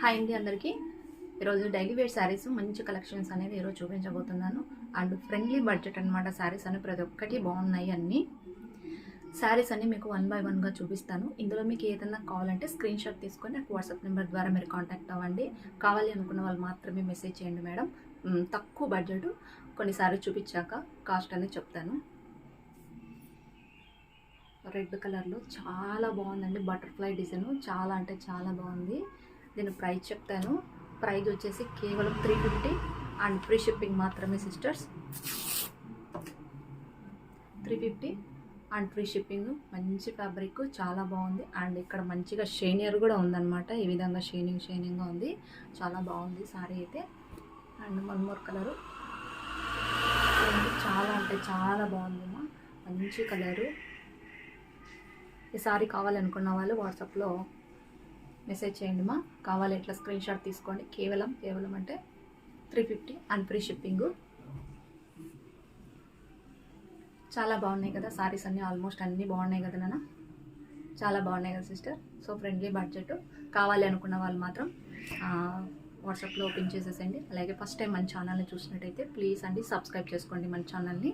Hi అండి అందరికీ. ఈరోజు డైలీ వేర్ శారీస్ మంచి కలెక్షన్స్ అనేది ఈరోజు చూపించబోతున్నాను. అండ్ ఫ్రెండ్లీ బడ్జెట్ అనమాట శారీస్ అని ప్రతి ఒక్కటి బాగున్నాయి అన్నీ. శారీస్ అన్ని మీకు వన్ బై వన్గా చూపిస్తాను. ఇందులో మీకు ఏదైనా కావాలంటే స్క్రీన్ షాట్ తీసుకొని నాకు వాట్సాప్ నెంబర్ ద్వారా మీరు కాంటాక్ట్ అవ్వండి. కావాలి అనుకున్న వాళ్ళు మాత్రమే మెసేజ్ చేయండి మేడం. తక్కువ బడ్జెట్ కొన్ని శారీస్ చూపించాక కాస్ట్ అనేది చెప్తాను. రెడ్ కలర్లో చాలా బాగుందండి. బటర్ఫ్లై డిజైన్ చాలా అంటే చాలా బాగుంది. దీని ప్రైస్ చెప్తాను. ప్రైస్ వచ్చేసి కేవలం three fifty and free shipping మాత్రమే sisters. Three fifty and free shipping. మంచి ఫ్యాబ్రిక్ చాలా బాగుంది. అండ్ ఇక్కడ మంచిగా షైనియర్ కూడా ఉందన్నమాట. ఈ విధంగా షైనింగ్ షైనింగ్గా ఉంది. చాలా బాగుంది సారీ అయితే. And one more colour. చాలా అంటే చాలా బాగుందమ్మా మంచి కలరు. ఈ సారీ కావాలనుకున్న వాళ్ళు వాట్సాప్లో మెసేజ్ చేయండి మా. కావాలి ఇట్లా స్క్రీన్ షాట్ తీసుకోండి. కేవలం కేవలం అంటే three fifty and free shipping చాలా బాగున్నాయి కదా సారీస్ అన్నీ ఆల్మోస్ట్ అన్నీ బాగున్నాయి కదా నాన్న. చాలా బాగున్నాయి కదా సిస్టర్ సో ఫ్రెండ్లీ బడ్జెట్ కావాలి అనుకున్న వాళ్ళు మాత్రం వాట్సాప్లో ఓపెన్ చేసేసండి అలాగే ఫస్ట్ టైం మన ఛానల్ని చూసినట్టయితే ప్లీజ్ అండి సబ్స్క్రైబ్ చేసుకోండి మన ఛానల్ని